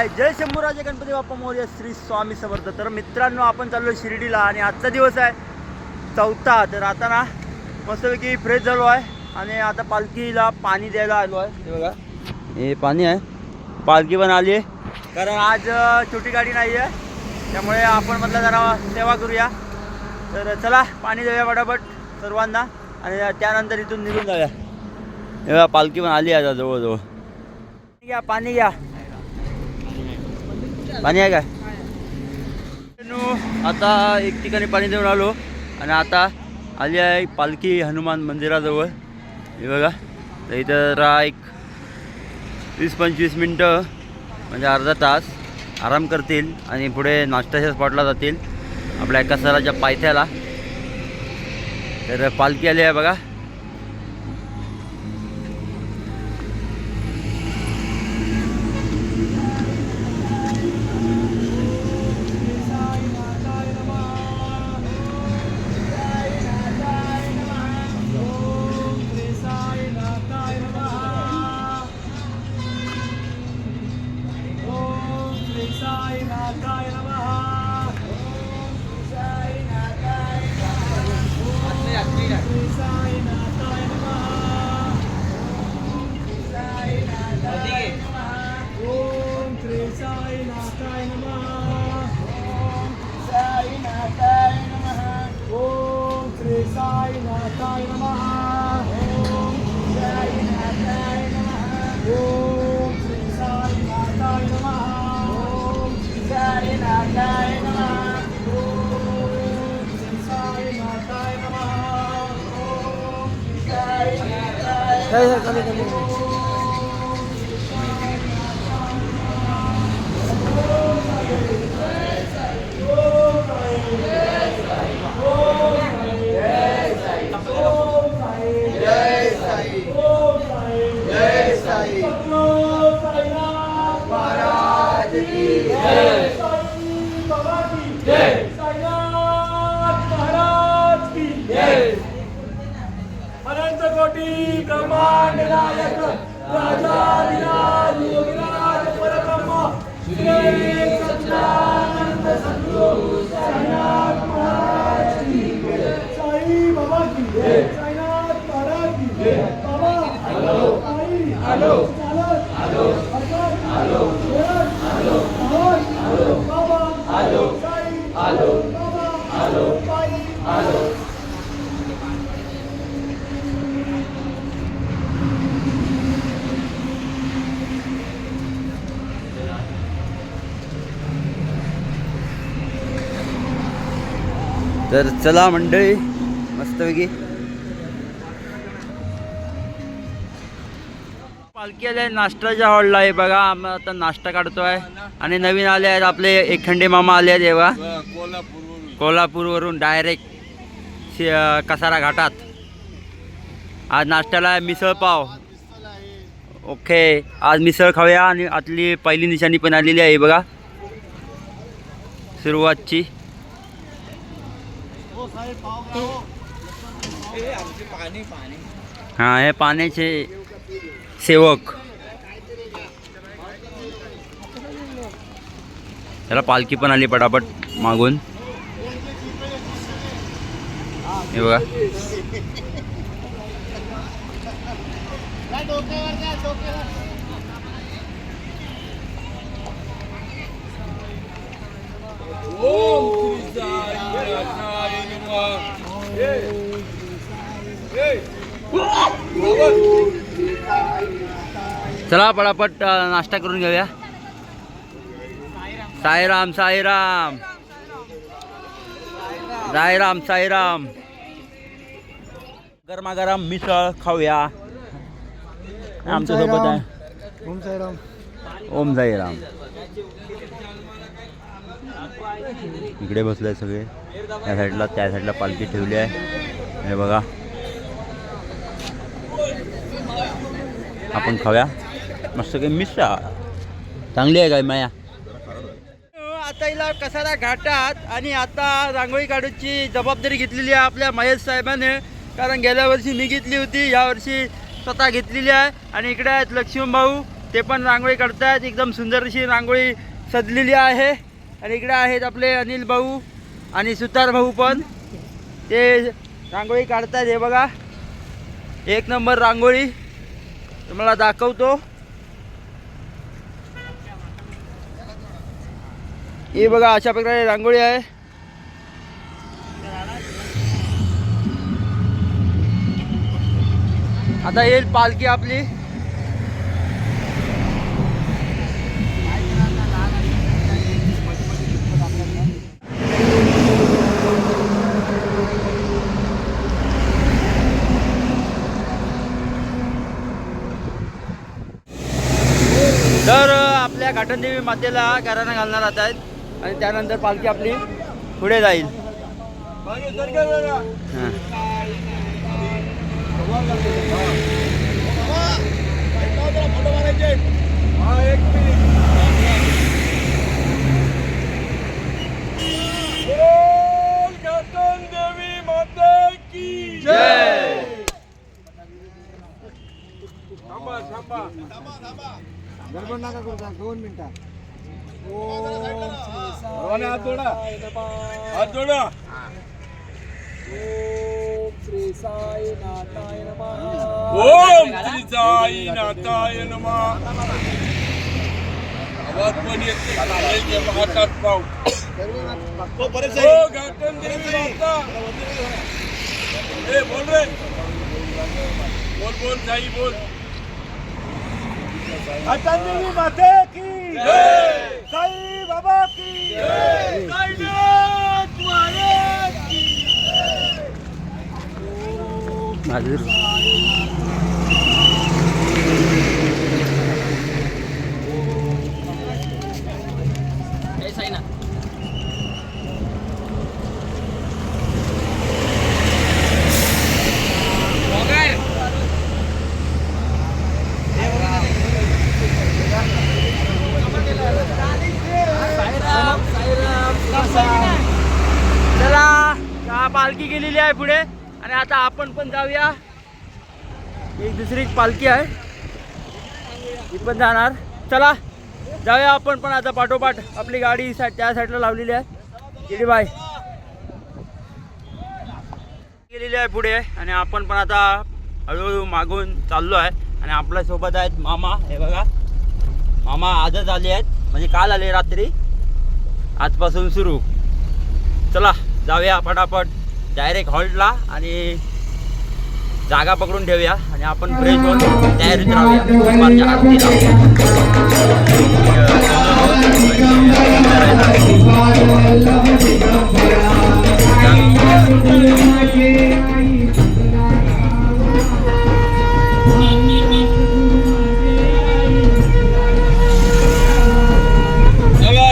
आहे जय शंभूराजे गणपती बाप्पा मौर्य श्री स्वामी समर्थ. तर मित्रांनो आपण चाललो शिर्डीला आणि आजचा दिवस आहे चौथा. तर आता ना मस्तपैकी फ्रेश झालो आहे आणि आता पालखीला पाणी द्यायला आलो आहे. हे बघा हे पाणी आहे. पालखी पण आली आहे. कारण आज छोटी गाडी नाही आहे. त्यामुळे आपण म्हटलं जरा सेवा करूया. तर चला पाणी देऊया पटापट सर्वांना आणि त्यानंतर इथून निघून जाऊया. हे बघा पालखी पण आली आहे आता जवळजवळ. घ्या पाणी घ्या. पाणी आहे काय? आता एक ठिकाणी पाणी देऊन आलो आणि आता आली आहे पालखी हनुमान मंदिराजवळ. हे बघा तर इथं जरा एक वीस पंचवीस मिनटं म्हणजे अर्धा तास आराम करतील आणि पुढे नाश्त्याच्या स्पॉटला जातील आपल्या एका सराच्या पायथ्याला. तर पालखी आली आहे बघा. ओम श्री साईनाथाय तर चला मंडळी मस्तपैकी पालखी आले नाश्ताच्या हॉलला आहे बघा. आम्ही आता नाश्ता काढतोय. आणि नवीन आले आहेत आपले एकखंडे मामा आले आहेत बघा कोल्हापूरवरून डायरेक्ट कसारा घाटात. आज नाश्त्याला आहे मिसळ पाव. ओके. आज मिसळ खाऊया आणि आतली पहिली निशाणी पण आलेली आहे बघा. सुरुवातची. हा हे पाण्याचे सेवक. त्याला पालखी पण आली पटापट मागून. हे बघा. चला पटापट नाश्ता करून घेऊया. साईराम साईराम. साईराम साईराम. गरमागरम मिसळ खाऊया. आमच्यासोबत आहे. ओम साईराम. ओम साईराम. इकडे बसले सगळे. त्या साईडला त्या साईडला पालखी ठेवली आहे. हे बघा. आपण खाऊया. मस्त काही मिसळ चांगली आहे काय माया? आता हिला कसारा घाटात आणि आता रांगोळी काढूची जबाबदारी घेतलेली आहे आपल्या महेश साहेबाने. कारण गेल्या वर्षी मी घेतली होती यावर्षी स्वतः घेतलेली आहे. आणि इकडे आहेत लक्ष्मण भाऊ ते पण रांगोळी काढतायत. एकदम सुंदर अशी रांगोळी सजलेली आहे. आणि इकडे आहेत आपले अनिल भाऊ आणि सुतार भाऊ पण. ते रांगोळी काढतायत हे बघा. एक नंबर रांगोळी. तुम्हाला दाखवतो. हे बघा अशा प्रकारे रांगोळी आहे. आता येईल पालखी आपली. तर आपल्या घाटनदेवी मातेला घराणा घालणार आता आहेत. आणि त्यानंतर पालखी आपली पुढे जाईल हां. देवी माता की जय थांबा थांबा गडबड नका करू जरा दोन मिनिटात सर्वांनी हात जोडा. हात जोडा. ओम श्री साई नाथाय नमा. आवाज पण येते. खाली हातात पाहू. हो घाटन देवी माता ए बोल रे. बोल बोल साई बोल. घाटन देवी माते की जय साई बाबा की माझं चला हा पालखी गेलेली आहे पुढे आणि आता आपण पण जाऊया. एक दुसरी पालखी आहे. ही पण जाणार. चला जाऊया आपण पण आता पाठोपाठ. आपली गाडी सा त्या साईडला लावलेली आहे. गेली बाय. गेलेली आहे पुढे आणि आपण पण आता हळूहळू मागून चाललो आहे. आणि आपल्यासोबत आहेत मामा. हे बघा. मामा आजच आले आहेत. म्हणजे काल आले रात्री. आजपासून सुरू. चला जाऊया पटापट डायरेक्ट हॉल्टला आणि जागा पकडून ठेवूया आणि आपण फ्रेश होऊन तयारीत राहूया. दुपारच्या आरतीला चला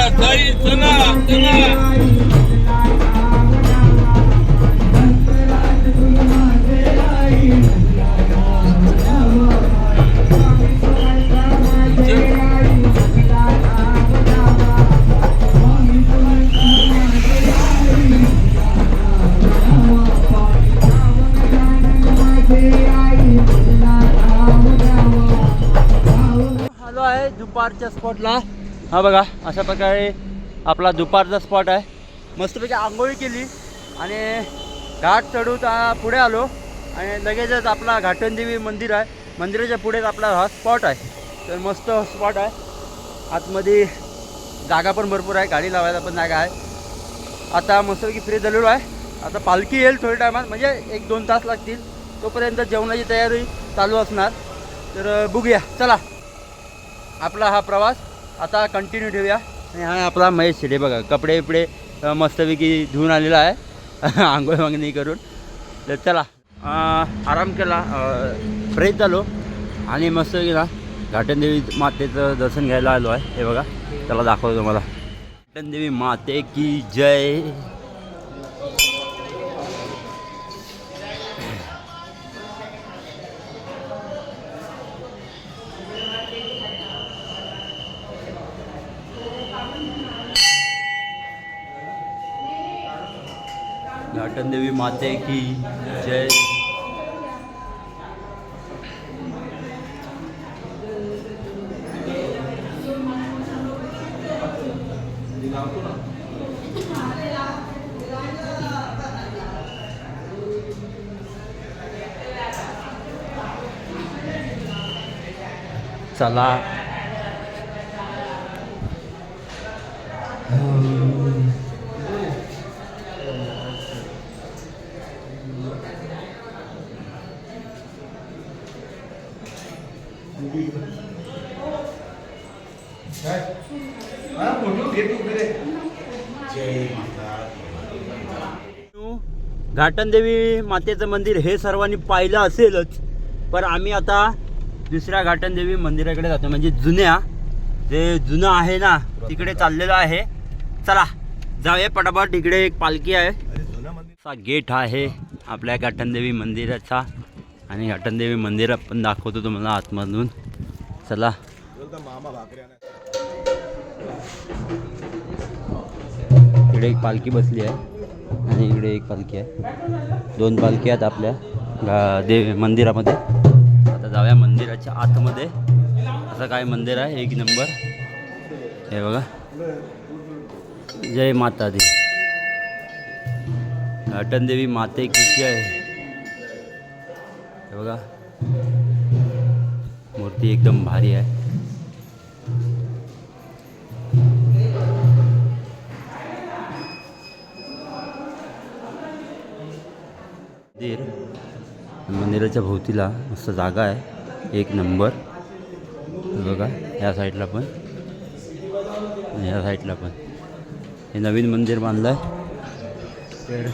स्पॉटला हा बघा अशा प्रकारे आपला दुपारचा स्पॉट आहे. मस्तपैकी आंघोळी केली आणि घाट चढून पुढे आलो आणि लगेचच आपला घाटनदेवी मंदिर आहे. मंदिराच्या पुढेच आपला हा स्पॉट आहे. तर मस्त स्पॉट आहे. आतमध्ये जागा पण भरपूर आहे. गाडी लावायला पण जागा आहे. आता मस्तपैकी फ्री झालेलो आहे. आता पालखी येईल थोड्या टायमात म्हणजे एक दोन तास लागतील. तोपर्यंत जेवणाची तयारी चालू असणार. तर बघूया. चला. आपला हा प्रवास आता कंटिन्यू ठेवूया. आणि हा आपला महेश शिडे बघा कपडे बिपडे मस्तपैकी धुवून आलेला आहे. आंघोळ मागणी करून. तर चला आराम केला फ्रेश झालो. आणि मस्तपैकी ना घाटनदेवी मातेचं दर्शन घ्यायला आलो आहे. हे बघा त्याला दाखवतो तुम्हाला. घाटनदेवी माते की जय. देवी माते की जय। चला घाटनदेवी मातेचं मंदिर हे सर्वांनी पाहिलं असेलच पण आम्ही आता दुसऱ्या घाटनदेवी मंदिराकडे जातो म्हणजे जुन्या जे जुनं आहे ना तिकडे चाललेलं आहे. चला जाऊया पटापट. इकडे एक पालखी आहे. असा गेट आहे आपल्या घाटनदेवी मंदिराचा. आणि घाटनदेवी मंदिर पण दाखवतो तुम्हाला आतमधून. चला. इकडे एक पालखी बसली आहे आणि इकडे एक पालखी आहे. दोन पालखी आहेत आपल्या देव मंदिरामध्ये. आता जाऊया मंदिराच्या आतमध्ये. असं काय मंदिर आहे? एक नंबर. हे बघा. जय माता दी. घाटनदेवी माते किती आहे बघा मूर्ती एकदम भारी आहे मंदिर मंदिराच्या भोवतीला मस्त जागा आहे. एक नंबर. बघा ह्या साईडला पण. ह्या साईडला पण. हे नवीन मंदिर बांधलं आहे तर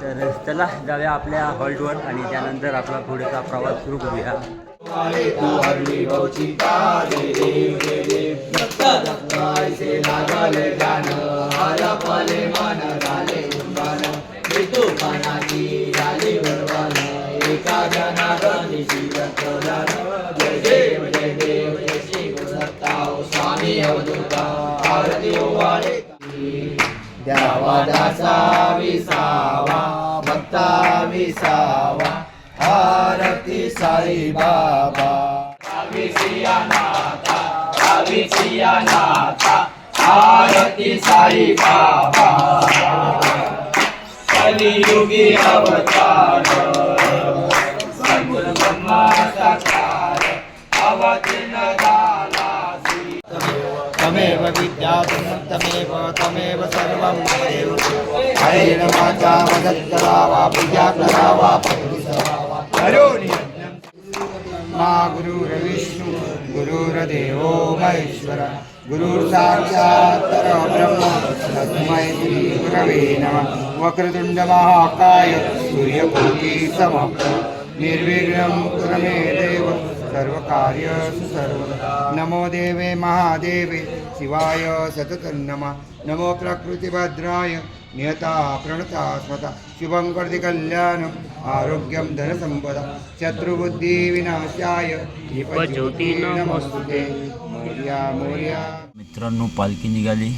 तर चला जाऊया आपल्या हॉल्टवर आणि त्यानंतर आपला पुढचा प्रवास सुरू करूया. द्यावा दासा विसावा भक्ता विसावा आरती साई बाबा. आरती साई बाबा. कलियुगी अवतार सद्गुरु ब्रह्मा साकार अवतीर्ण तमेव तमेव सर्वं देव हरे नमाचा मदत्करा वा पूजाकरा वा हरो मा गुरुर्विष्णु गुरुर्देवो महेश्वर। गुरुर्साक्षात् परब्रह्म तस्मै श्री गुरवे नमः। वक्रतुण्ड महाकाय सूर्यकोटि समप्रभ निर्विघ्नं कुरु मे देव। सर्वकार्यसु सर्वदा। नमो देवे महादेवे शिवाय सततं नमः नमो प्रकृतिभद्राय नियता प्रणता स्वता। शुभं कर्ति कल्याणम् आरोग्यं धनसम्पदा। शत्रुबुद्धिविनाशाय दीपज्योती मोर्या मोर्या। मित्रांनो पालखी निघाली.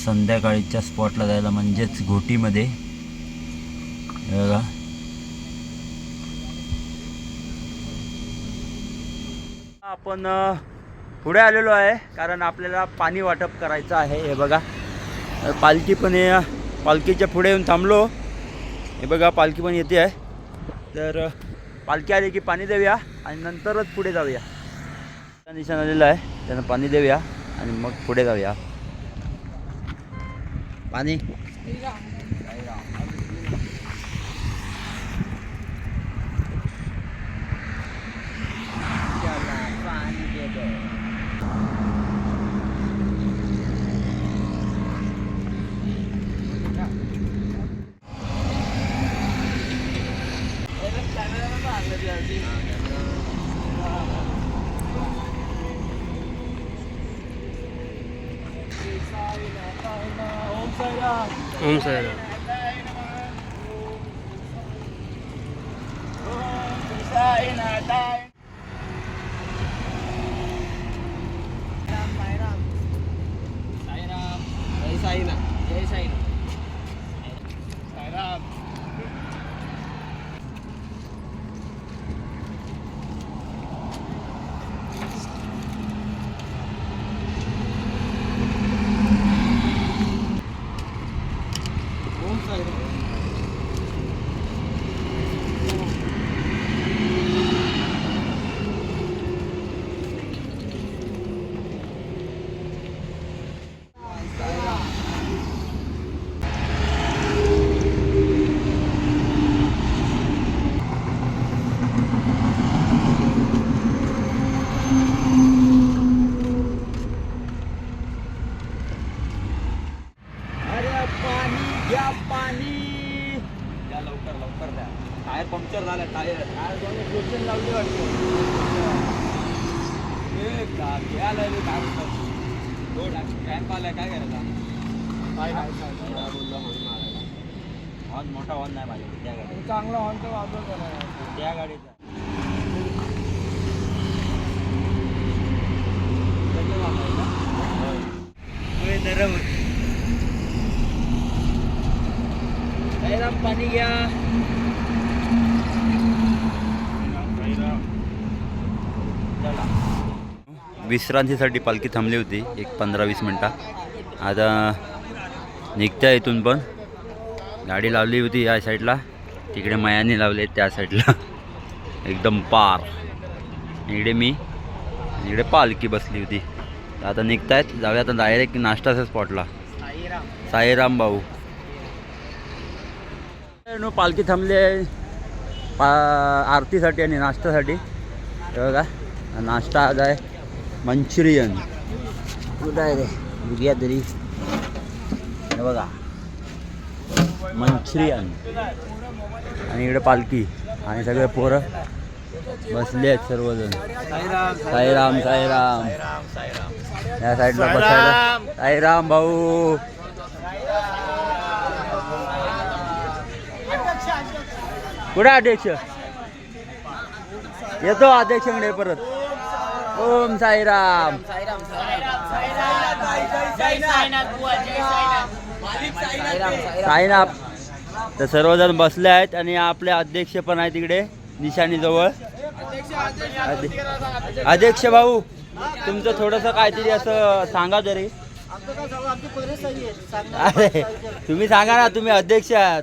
संध्याकाळीच्या स्पॉटला जायला म्हणजेच घोटीमध्ये हे बघा आपण पुढे आलेलो आहे कारण आपल्याला पाणी वाटप करायचं आहे. हे बघा. पालखी पण हे पालखीच्या पुढे येऊन थांबलो. हे बघा पालखी पण येते आहे. तर पालखी आली की पाणी देऊया आणि नंतरच पुढे जाऊया. निशाण आलेलं आहे. त्यांना पाणी देऊया आणि मग पुढे जाऊया. पाणी. ఓం సాయిరా ఓం సాయినాథాయ चांगला हॉर्न तर वाजवतो त्या गाडीचा. पाणी घ्या. विश्रांतीसाठी पालखी थांबली होती एक पंधरा वीस मिनटं. आता निघत्या इथून पण. गाडी लावली होती या साईडला तिकडे मयाने लावले त्या साईडला. एकदम पार. इकडे मी इकडे पालखी बसली होती. आता निघतायत. जाऊया आता डायरेक्ट नाश्ताचा स्पॉटला साईराम भाऊ. नो पालखी थांबली आहे. पा आरतीसाठी आणि नाश्त्यासाठी बघा नाश्ता आज आहे मंचुरियन. कुठं आहे रे? बघूया तरी. बघा. मंचुरियन. आणि इकडे पालखी आणि सगळे पोरं बसले आहेत सर्वजण. साईराम साईराम. या साईडला बसायला. साईराम! भाऊ. कुठे अध्यक्ष? येतो अध्यक्षकडे परत. ओम साईराम. साईनाथ. तर सर्वजण बसले आहेत आणि आपले अध्यक्ष पण आहेत तिकडे निशाणीजवळ. अध्यक्ष भाऊ तुमचं थोडंसं काहीतरी असं सांगा तरी अरे तुम्ही सांगा ना तुम्ही अध्यक्ष आहात.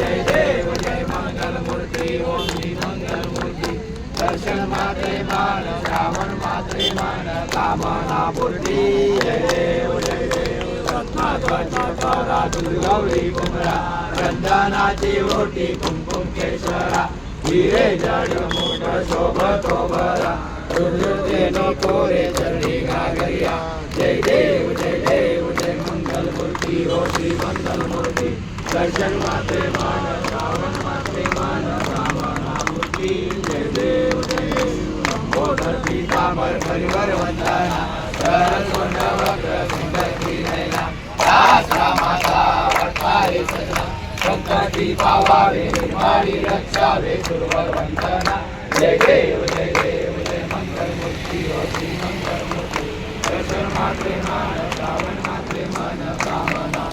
कामना पूर्णी रत्नाध्वजा दुर्गौरी कुमरा रंजनाची ओटी कुंकुम केशरा हिरे जड मोठ शोभतो बरा दुर्दुर्दे नको रे चरणी घागरिया जय देव जय देव जय मंगल मूर्ती हो श्री मंगल मूर्ती दर्शन माते मान श्रावण पर परिवार वंदना सरस्वण वक्र सुंदरी नैना दास रामाचा अर्थारी सजना संकटी पावावे निर्माणी रक्षावे गुरुवर वंदना जय देव जय देव जय मंगल मूर्ती होती मंगल मूर्ती दर्शन मात्रे मान श्रावण मात्रे मन कामना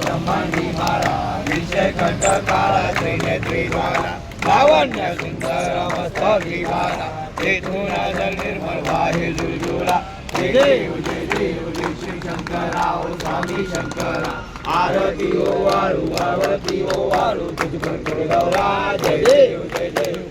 ब्रह्मांडी मारा विषय कंठ काळा त्रिनेत्री वाला लावण्य सुंदरमस्तकी माना तेथून बाहेर जुजुला जय देव जय देव जय श्री शंकरा ओ स्वामी शंकरा आरती ओ वाळू पार्वती ओ वाळू तुझ देव जय देव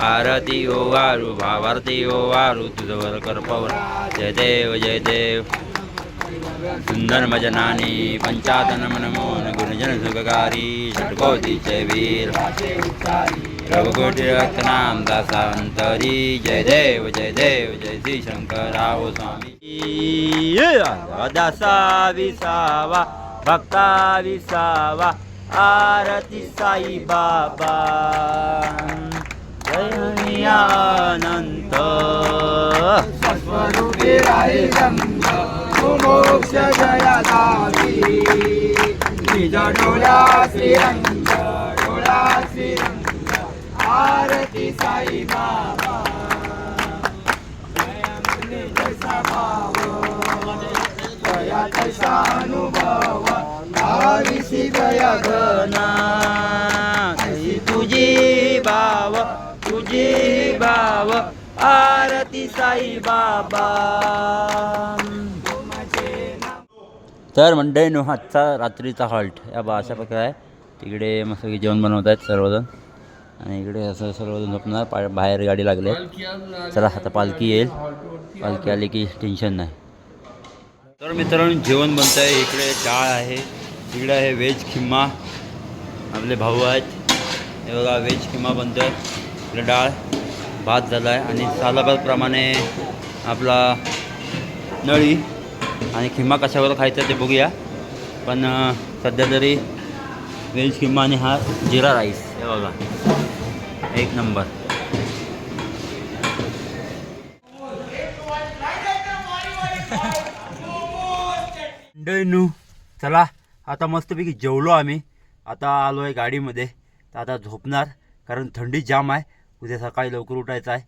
आरती ओ वारू भावारती ओ वारू तुझवर करपवर जय देव जय देव. सुंदर मजनानी पंचातन मनमोहन गुणजन सुखकारी जय वीर. रघुकोटी रत्नाम दासांतरी. जय देव जय देव जय श्री शंकराव स्वामी. दासा विसावा भक्ता विसावा आरती साई बाबा. जय अनंत मोक्ष जया दावी निज डोळ्या श्रीरंग डोळा श्रीरंग आरती साई बाबा जैसा भाव दया तैसा दया घना भाव आरती साई बाबा. तर मंडळीनो आजचा रात्रीचा हॉल्ट. या बा अशा प्रकारे आहे. तिकडे मस्त जेवण बनवत आहेत सर्वजण. आणि इकडे असं सर्वजण झोपणार पा बाहेर गाडी लागली आहे. चला आता पालखी येईल. पालखी आली की टेन्शन नाही. तर मित्रांनो जेवण बनतं आहे. इकडे डाळ आहे. इकडे आहे व्हेज खिम्मा. आपले भाऊ आहेत. हे बघा व्हेज खिम्मा बनतं. आहे आपलं डाळ भात झाला आहे आणि सालाबादप्रमाणे आपला नळी आणि खिमा कशावर खायचा ते बघूया. पण सध्या तरी व्हेज किमा आणि हा जिरा राईस. हे बघा. एक नंबर. मंडळींनो चला आता मस्तपैकी जेवलो आम्ही. आता आलो आहे गाडीमध्ये. तर आता झोपणार कारण थंडी जाम आहे. उद्या सकाळी लवकर उठायचं आहे.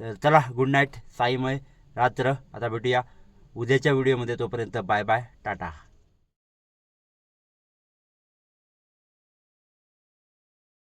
तर चला गुड नाईट साईमय रात्र. आता भेटूया उद्याच्या व्हिडिओमध्ये तोपर्यंत बाय बाय टाटा.